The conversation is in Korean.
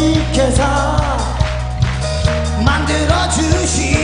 주께서 만들어 주시오.